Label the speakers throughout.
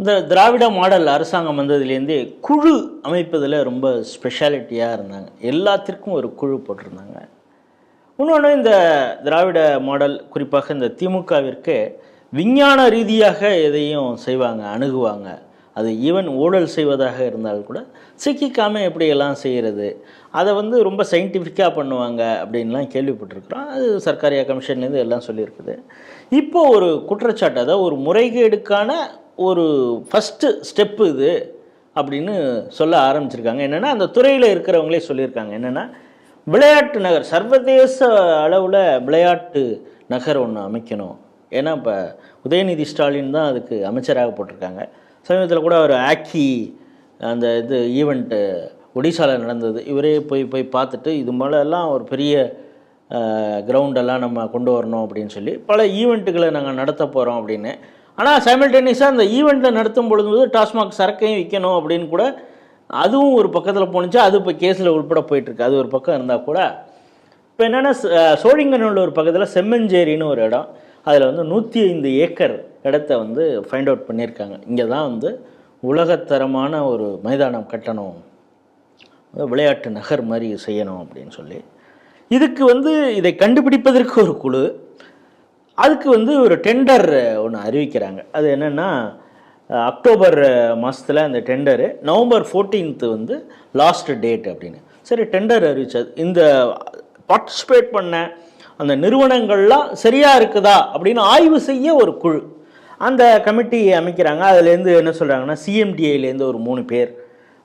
Speaker 1: இந்த திராவிட மாடல் அரசாங்கம் வந்ததுலேருந்தே குழு அமைப்பதில் ரொம்ப ஸ்பெஷாலிட்டியாக இருந்தாங்க. எல்லாத்திற்கும் ஒரு குழு போட்டிருந்தாங்க. இன்னொன்று இந்த திராவிட மாடல் குறிப்பாக இந்த திமுகவிற்கு விஞ்ஞான ரீதியாக எதையும் செய்வாங்க அணுகுவாங்க. அது ஈவன் ஊழல் செய்வதாக இருந்தால் கூட சிக்கிக்காமல் எப்படியெல்லாம் செய்கிறது அதை வந்து ரொம்ப சயின்டிஃபிக்காக பண்ணுவாங்க அப்படின்லாம் கேள்விப்பட்டிருக்கிறோம். அது சர்க்காரியா கமிஷன்லேருந்து எல்லாம் சொல்லியிருக்குது. இப்போ ஒரு குற்றச்சாட்டு அதாவது ஒரு முறைகேடுக்கான ஒரு ஃபஸ்ட்டு ஸ்டெப்பு இது அப்படின்னு சொல்ல ஆரம்பிச்சிருக்காங்க. என்னென்னா அந்த துறையில் இருக்கிறவங்களே சொல்லியிருக்காங்க. என்னென்னா விளையாட்டு நகர் சர்வதேச அளவில் விளையாட்டு நகர் ஒன்று அமைக்கணும். ஏன்னா இப்போ உதயநிதி ஸ்டாலின் தான் அதுக்கு அமைச்சராக போட்டிருக்காங்க. சமீபத்தில் கூட ஒரு ஆக்கி அந்த இது ஈவெண்ட்டு ஒடிசாவில் நடந்தது. இவரே போய் போய் பார்த்துட்டு இது மேலெல்லாம் ஒரு பெரிய கிரவுண்டெல்லாம் நம்ம கொண்டு வரணும் அப்படின்னு சொல்லி பல ஈவெண்ட்டுகளை நாங்கள் நடத்த போகிறோம் அப்படின்னு ஆனால் சைமில்டேனியஸாக அந்த ஈவெண்ட்டை நடத்தும் பொழுது டாஸ்மாக் சரக்கையும் விற்கணும் அப்படின்னு கூட அதுவும் ஒரு பக்கத்தில் போணுச்சு. அது இப்போ கேஸில் உள்பட போயிட்டுருக்கு. அது ஒரு பக்கம் இருந்தால் கூட. இப்போ என்னென்னா சோழிங்கநல்லூர் பக்கத்தில் செம்மஞ்சேரின்னு ஒரு இடம். அதில் வந்து நூற்றி ஐந்து ஏக்கர் இடத்த வந்து ஃபைண்ட் அவுட் பண்ணியிருக்காங்க. இங்கே தான் வந்து உலகத்தரமான ஒரு மைதானம் கட்டணும். விளையாட்டு நகர் மாதிரி செய்யணும் அப்படின்னு சொல்லி. இதுக்கு வந்து இதை கண்டுபிடிப்பதற்கு ஒரு குழு. அதுக்கு வந்து ஒரு டெண்டர் ஒன்று அறிவிக்கிறாங்க. அது என்னென்னா அக்டோபர் மாதத்தில் அந்த டெண்டரு நவம்பர் ஃபோர்டீன்த்து வந்து லாஸ்ட் டேட் அப்படின்னு. சரி டெண்டர் அறிவிச்சது இந்த பார்ட்டிசிபேட் பண்ண அந்த நிறுவனங்கள்லாம் சரியாக இருக்குதா அப்படின்னு ஆய்வு செய்ய ஒரு குழு. அந்த கமிட்டி அமைக்கிறாங்க. அதுலேருந்து என்ன சொல்கிறாங்கன்னா சிஎம்டிஐலேருந்து ஒரு மூணு பேர்.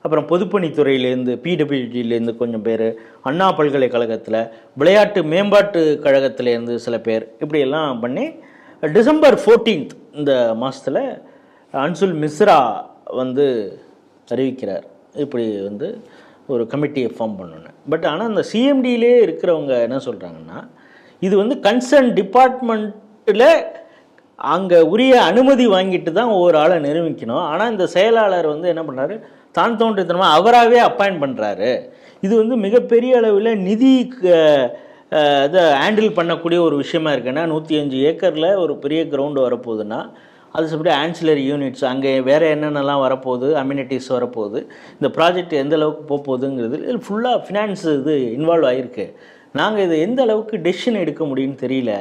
Speaker 1: அப்புறம் பொதுப்பணித்துறையிலேருந்து பிடபிள்யூடியிலேருந்து கொஞ்சம் பேர் அண்ணா பல்கலைக்கழகத்தில் விளையாட்டு மேம்பாட்டு கழகத்திலேருந்து சில பேர் இப்படியெல்லாம் பண்ணி டிசம்பர் ஃபோர்டீன்த் இந்த மாதத்தில் அன்சுல் மிஸ்ரா வந்து அறிவிக்கிறார். இப்படி வந்து ஒரு கமிட்டியை ஃபார்ம் பண்ணணும் பட் ஆனால் அந்த சிஎம்டியிலே இருக்கிறவங்க என்ன சொல்கிறாங்கன்னா இது வந்து கன்சர்ன் டிபார்ட்மெண்ட்டில் அங்கே உரிய அனுமதி வாங்கிட்டு தான் ஒவ்வொரு ஆளை நிரூபிக்கணும் ஆனால் இந்த செயலாளர் வந்து என்ன பண்ணுறாரு தான் தோன்றித்தனமாக அவராகவே அப்பாயிண்ட் பண்ணுறாரு இது வந்து மிகப்பெரிய அளவில் நிதி இதை ஹேண்டில் பண்ணக்கூடிய ஒரு விஷயமா இருக்குன்னா நூற்றி அஞ்சு ஏக்கரில் ஒரு பெரிய கிரவுண்டு வரப்போகுதுன்னா அது சப்படி ஆன்சிலரி யூனிட்ஸ் அங்கே வேறு என்னென்னலாம் வரப்போகுது அம்யூனிட்டிஸ் வரப்போகுது இந்த ப்ராஜெக்ட் எந்த அளவுக்கு போகுதுங்கிறது இது ஃபுல்லாக ஃபினான்ஸ் இது இன்வால்வ் ஆகிருக்கு நாங்கள் இதை எந்த அளவுக்கு டெசிஷன் எடுக்க முடியும்னு தெரியல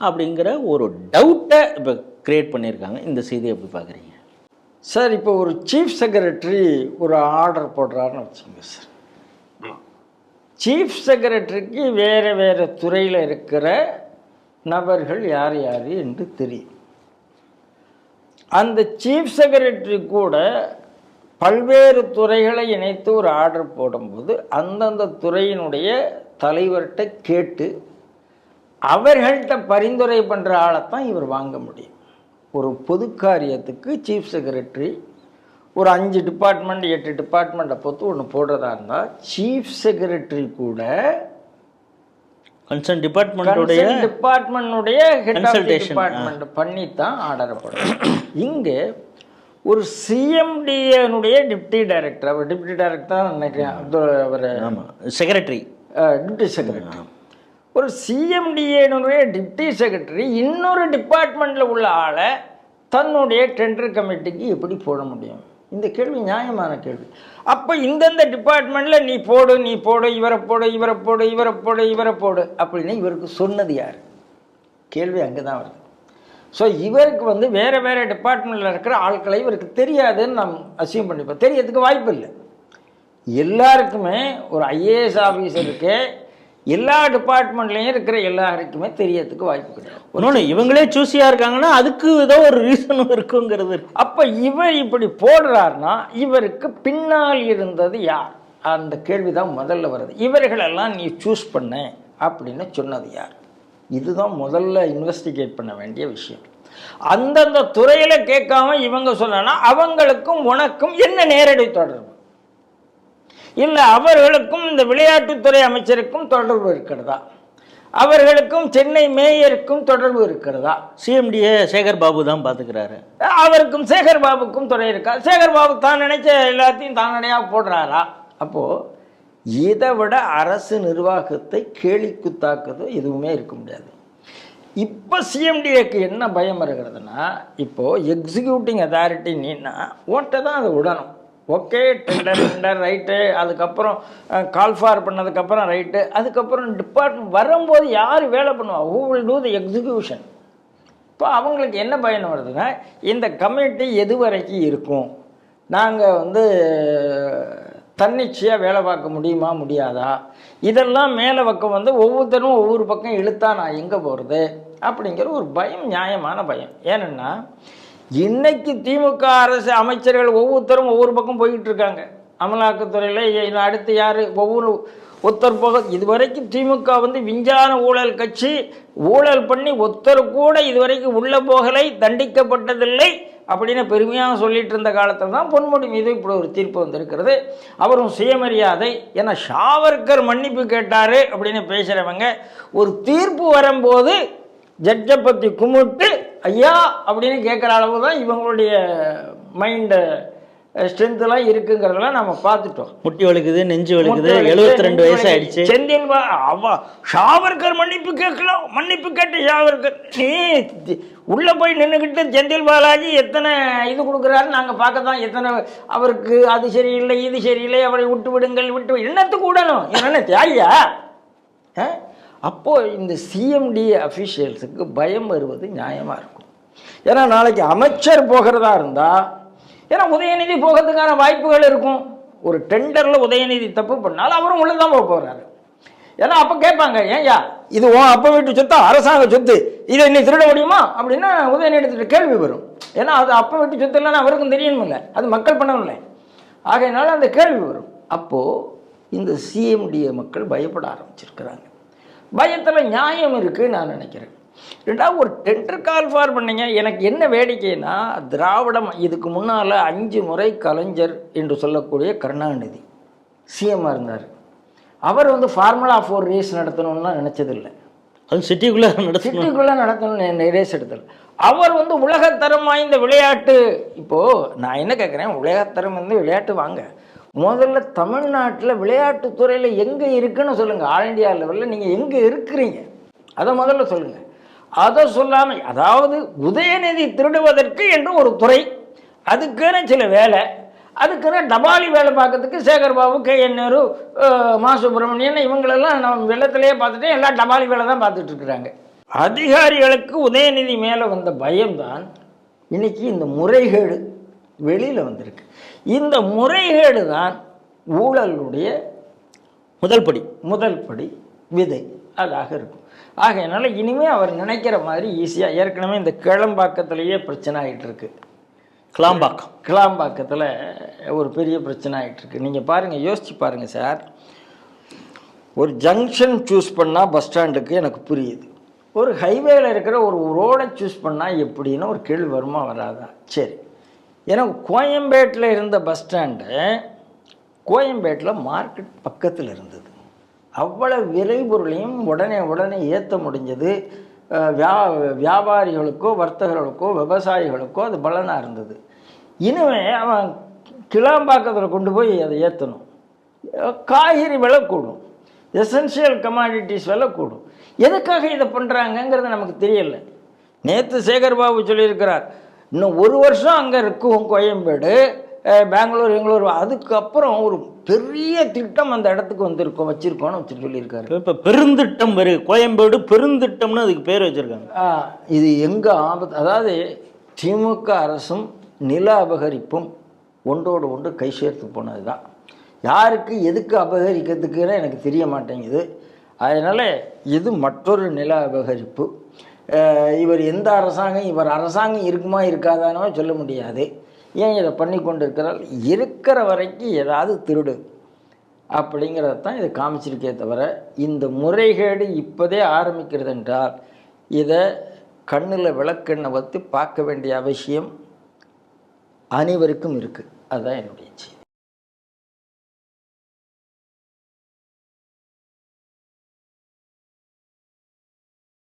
Speaker 1: அப்படிங்கிற ஒரு டவுட்டை இப்போ க்ரியேட் பண்ணியிருக்காங்க. இந்த செய்தியை எப்படி பார்க்குறீங்க?
Speaker 2: சார் இப்போ ஒரு சீஃப் செக்ரட்டரி ஒரு ஆர்டர் போடுறாருன்னு வச்சுங்க சார். சீஃப் செக்ரட்டரிக்கு வேறு வேறு துறையில் இருக்கிற நபர்கள் யார் யார் என்று தெரியும். அந்த சீஃப் செக்ரட்டரி கூட பல்வேறு துறைகளை இணைத்து ஒரு ஆர்டர் போடும்போது அந்தந்த துறையினுடைய தலைவர்கிட்ட கேட்டு அவர்கள்ட்ட பரிந்துரை பண்ணுற ஆளைத்தான் இவர் வாங்க முடியும். ஒரு பொது காரியத்துக்கு சீஃப் செக்ரட்டரி ஒரு அஞ்சு டிபார்ட்மெண்ட் எட்டு டிபார்ட்மெண்ட்டை பொறுத்து ஒன்று போடுறதா இருந்தால் சீஃப் செக்ரட்டரி கூட
Speaker 1: கன்சர்ன் டிபார்ட்மெண்ட்டுடைய
Speaker 2: டிபார்ட்மெண்ட்டுடைய டிபார்ட்மெண்ட் பண்ணி தான் ஆர்டர் போடுறோம் இங்கே ஒரு சிஎம்டிஏனுடைய டிப்டி டைரக்டர் அவர் டிப்டி டைரக்டர் நினைக்கிறேன். அப்துல் அவர்.
Speaker 1: செக்ரட்டரி
Speaker 2: டிப்டி செக்ரட்டரி ஒரு சிஎம்டிஏனுடைய டிப்டி செக்ரட்டரி இன்னொரு டிபார்ட்மெண்ட்டில் உள்ள ஆளை தன்னுடைய டெண்டர் கமிட்டிக்கு எப்படி போட முடியும்? இந்த கேள்வி நியாயமான கேள்வி. அப்போ இந்தந்த டிபார்ட்மெண்ட்டில் நீ போடு நீ போடு இவரை போடு இவரை போடு இவரை போடு இவரை போடு அப்படின்னு இவருக்கு சொன்னது யார்? கேள்வி அங்கே தான் வருது. ஸோ இவருக்கு வந்து வேறு வேறு டிபார்ட்மெண்ட்டில் இருக்கிற ஆட்களை இவருக்கு தெரியாதுன்னு நாம் அசியம் பண்ணிப்போம். தெரியறதுக்கு வாய்ப்பு இல்லை. எல்லாருக்குமே ஒரு ஐஏஎஸ் ஆஃபீஸருக்கு எல்லா டிபார்ட்மெண்ட்லேயும் இருக்கிற எல்லாருக்குமே தெரியறதுக்கு வாய்ப்பு கிடையாது.
Speaker 1: இன்னொன்று இவங்களே சூஸியாக இருக்காங்கன்னா அதுக்கு ஏதோ ஒரு ரீசனும் இருக்குங்கிறது இருக்கு.
Speaker 2: அப்போ இவர் இப்படி போடுறாருன்னா இவருக்கு பின்னால் இருந்தது யார்? அந்த கேள்வி தான் முதல்ல வருது. இவர்களெல்லாம் நீ சூஸ் பண்ண அப்படின்னு சொன்னது யார்? இதுதான் முதல்ல இன்வெஸ்டிகேட் பண்ண வேண்டிய விஷயம். அந்தந்த துறையில் கேட்காம இவங்க சொல்லனா அவங்களுக்கும் உனக்கும் என்ன நேரடி தொடர்பு? இல்லை அவர்களுக்கும் இந்த விளையாட்டுத்துறை அமைச்சருக்கும் தொடர்பு இருக்கிறதா? அவர்களுக்கும் சென்னை மேயருக்கும் தொடர்பு இருக்கிறதா?
Speaker 1: சிஎம்டியை சேகர் பாபு தான் பார்த்துக்கிறாரு
Speaker 2: அவருக்கும் சேகர் பாபுக்கும் துறை இருக்கா? சேகர் பாபு தான் நினைச்ச எல்லாத்தையும் தானடையாக போடுறாரா? அப்போது இதை விட அரசு நிர்வாகத்தை கேலி குத்தாக்குது எதுவுமே இருக்க முடியாது. இப்போ சிஎம்டிஏக்கு என்ன பயம் இருக்கிறதுனா இப்போது எக்ஸிக்யூட்டிங் அத்தாரிட்டி நீனா ஓட்டை தான் அதை விடணும் ஓகே டெண்டர் டெண்டர் ரைட்டு அதுக்கப்புறம் கால் ஃபார் பண்ணதுக்கப்புறம் ரைட்டு அதுக்கப்புறம் டிபார்ட்மெண்ட் வரும்போது யார் வேலை பண்ணுவா? Who will do the execution இப்போ அவங்களுக்கு என்ன பயன் வருதுன்னா இந்த கமிட்டி எது வரைக்கும் இருக்கும்? நாங்கள் வந்து தன்னிச்சையாக வேலை பார்க்க முடியுமா முடியாதா? இதெல்லாம் மேலே பக்கம் வந்து ஒவ்வொருத்தரும் ஒவ்வொரு பக்கம் இழுத்தா நான் எங்கே போகிறது அப்படிங்கிற ஒரு பயம் நியாயமான பயம். ஏன்னா இன்னைக்கு திமுக அரசு அமைச்சர்கள் ஒவ்வொருத்தரும் ஒவ்வொரு பக்கம் போய்கிட்டு இருக்காங்க அமலாக்கத்துறையில் அடுத்து யார்? ஒவ்வொரு ஒருத்தர் போக இதுவரைக்கும் திமுக வந்து விஞ்ஞான ஊழல் கட்சி ஊழல் பண்ணி ஒருத்தர் கூட இதுவரைக்கும் உள்ள போகலை தண்டிக்கப்பட்டதில்லை அப்படின்னு பெருமையாக சொல்லிட்டு இருந்த காலத்தில் தான் பொன்முடி மீது இப்படி ஒரு தீர்ப்பு வந்திருக்கிறது. அவரும் சுயமரியாதை ஏன்னா ஷாவர்கர் மன்னிப்பு கேட்டார் அப்படின்னு பேசுகிறவங்க ஒரு தீர்ப்பு வரும்போது ஜட்ஜை பற்றி கும்பிட்டு ஐயா அப்படின்னு கேட்குற அளவு தான் இவங்களுடைய மைண்டு ஸ்ட்ரென்த்லாம் இருக்குங்கிறதெல்லாம் நம்ம பார்த்துட்டோம்.
Speaker 1: முட்டி வலிக்குது நெஞ்சு வலிக்குது எழுபத்தி ரெண்டு வயசு ஆயிடுச்சு.
Speaker 2: செந்தில் பா- அவ ஷாவர்கர் மன்னிப்பு கேட்கலாம் மன்னிப்பு கேட்டு ஷாவர்கர். நீ உள்ள போய் நின்றுக்கிட்டு செந்தில் பாலாஜி எத்தனை இது கொடுக்குறாரு? நாங்கள் பார்க்க தான் எத்தனை அவருக்கு அது சரியில்லை இது சரியில்லை அவரை விட்டு விடுங்கள் விட்டு விடு- என்னத்துக்கு விடணும்? என்ன தியாகியா? ஆ? அப்போ இந்த சிஎம்டி அஃபிஷியல்ஸுக்கு பயம் வருவது நியாயமாக இருக்கும்? ஏன்னா நாளைக்கு அமைச்சர் போகிறதா இருந்தால் ஏன்னா உதயநிதி போகிறதுக்கான வாய்ப்புகள் இருக்கும். ஒரு டெண்டரில் உதயநிதி தப்பு பண்ணாலும் அவரும் உள்ளே தான் போக போகிறாரு ஏன்னா அப்போ கேட்பாங்க ஏன்யா இது உன் அப்போ வீட்டு சொத்து அரசாங்க சொத்து இதை நீ திருட முடியுமா? அப்படின்னா உதயநிதிட்டு கேள்வி வரும். ஏன்னா அது அப்போ வீட்டு சொத்து இல்லைன்னா அவருக்கும் தெரியணுமில்ல அது மக்கள் பண்ணணும்ல ஆகையினால அந்த கேள்வி வரும். அப்போது இந்த சிஎம்டிஏ மக்கள் பயப்பட ஆரம்பிச்சிருக்கிறாங்க. பயத்தில் நியாயம் இருக்குன்னு நான் நினைக்கிறேன். ரெண்டாவது ஒரு டெண்டர் கால் ஃபார் பண்ணீங்க. எனக்கு என்ன வேடிக்கைன்னா திராவிடம் இதுக்கு முன்னால் அஞ்சு முறை கலைஞர் என்று சொல்லக்கூடிய கருணாநிதி சிஎம்மாக இருந்தார். அவர் வந்து ஃபார்முலா ஃபோர் ரேஸ் நடத்தணும்லாம் நினச்சதில்லை.
Speaker 1: அது சிட்டிக்குள்ளே
Speaker 2: சிட்டிக்குள்ளே நடத்தணும் ரேஸ் எடுத்தல் அவர் வந்து உலகத்தரம் வாய்ந்த விளையாட்டு இப்போது நான் என்ன கேட்குறேன் உலகத்தரம் வந்து விளையாட்டு வாங்க. முதல்ல தமிழ்நாட்டில் விளையாட்டு துறையில் எங்கே இருக்குன்னு சொல்லுங்கள் ஆல் இண்டியா லெவலில் நீங்கள் எங்கே இருக்கிறீங்க? அதை முதல்ல சொல்லுங்கள் அதை சொல்லாமல் அதாவது உதயநிதி திருடுவதற்கு என்று ஒரு துறை. அதுக்குன்னு சில வேலை. அதுக்குன்னு டபாலி வேலை பார்க்கறதுக்கு சேகர்பாபு கே என் நேரு மா சுப்பிரமணியன் இவங்களெல்லாம் நம்ம வெள்ளத்திலேயே பார்த்துட்டு எல்லாம் டபாலி வேலை தான் பார்த்துட்டு இருக்கிறாங்க. அதிகாரிகளுக்கு உதயநிதி மேலே வந்த பயம்தான் இன்னைக்கு இந்த முறைகேடு வெளியில் வந்திருக்கு. இந்த முறைகேடு தான் ஊழலுடைய
Speaker 1: முதல் படி
Speaker 2: முதல் படி. விதை. அதாக இருக்கும். ஆகையினால இனிமே அவர் நினைக்கிற மாதிரி ஈஸியாக ஏற்கனவே இந்த கிளம்பாக்கத்திலேயே பிரச்சனை ஆகிட்டு இருக்கு
Speaker 1: கிளாம்பாக்கம்.
Speaker 2: கிளாம்பாக்கத்தில் ஒரு பெரிய பிரச்சனை ஆகிட்டு இருக்கு நீங்கள் பாருங்கள் யோசிச்சு பாருங்கள் சார். ஒரு ஜங்ஷன் சூஸ் பண்ணால் பஸ் ஸ்டாண்டுக்கு எனக்கு புரியுது. ஒரு ஹைவேல இருக்கிற ஒரு ரோடை சூஸ் பண்ணால் எப்படின்னு ஒரு கேள்வி வருமா வராதா? சரி. எனக்கு கோயம்பேட்டில் இருந்த பஸ் ஸ்டாண்டு கோயம்பேட்டில் மார்க்கெட் பக்கத்தில் இருந்தது. அவ்வளவு விரைபொருளையும் உடனே உடனே ஏற்ற முடிஞ்சது. வியா வியாபாரிகளுக்கோ வர்த்தகர்களுக்கோ விவசாயிகளுக்கோ அது பலனாக இருந்தது. இனிமே அவன் கிளாம்பாக்கத்தில் கொண்டு போய் அதை ஏற்றணும் காய்கறி விலை கூடும். எசென்ஷியல் கமாடிட்டிஸ் விலை கூடும். எதுக்காக இதை பண்ணுறாங்கங்கிறது நமக்கு தெரியல. நேற்று சேகர் பாபு சொல்லியிருக்கிறார் இன்னும் ஒரு வருஷம் அங்கே இருக்கும் கோயம்பேடு. பெங்களூர் பெங்களூர் அதுக்கப்புறம் ஒரு பெரிய திட்டம் அந்த இடத்துக்கு வந்திருக்கோம் வச்சிருக்கோம்னு வச்சு சொல்லியிருக்காரு.
Speaker 1: இப்போ பெருந்திட்டம் வரு கோயம்பேடு பெருந்திட்டம்னு அதுக்கு பேர் வச்சிருக்காங்க.
Speaker 2: இது எங்கே ஆபத்து அதாவது திமுக அரசும் நில அபகரிப்பும் ஒன்றோடு ஒன்று கை சேர்த்து போனது தான் யாருக்கு எதுக்கு அபகரிக்கிறதுக்குன்னு எனக்கு தெரிய மாட்டேங்குது. அதனால் இது மற்றொரு நில அபகரிப்பு. இவர் எந்த அரசாங்கம் இவர் அரசாங்கம் இருக்குமா இருக்காதானோ சொல்ல முடியாது. ஏன் இதை பண்ணி கொண்டு இருக்கிறால் இருக்கிற வரைக்கும் ஏதாவது திருடு. அப்படிங்கிறத தான் காமிச்சிருக்கே தவிர இந்த முறைகேடு இப்போதே ஆரம்பிக்கிறது என்றால் இதை கண்ணில் விளக்கெண்ணை வத்து பார்க்க வேண்டிய அவசியம் அனைவருக்கும் இருக்குது அதுதான் என்னுடைய செய்தி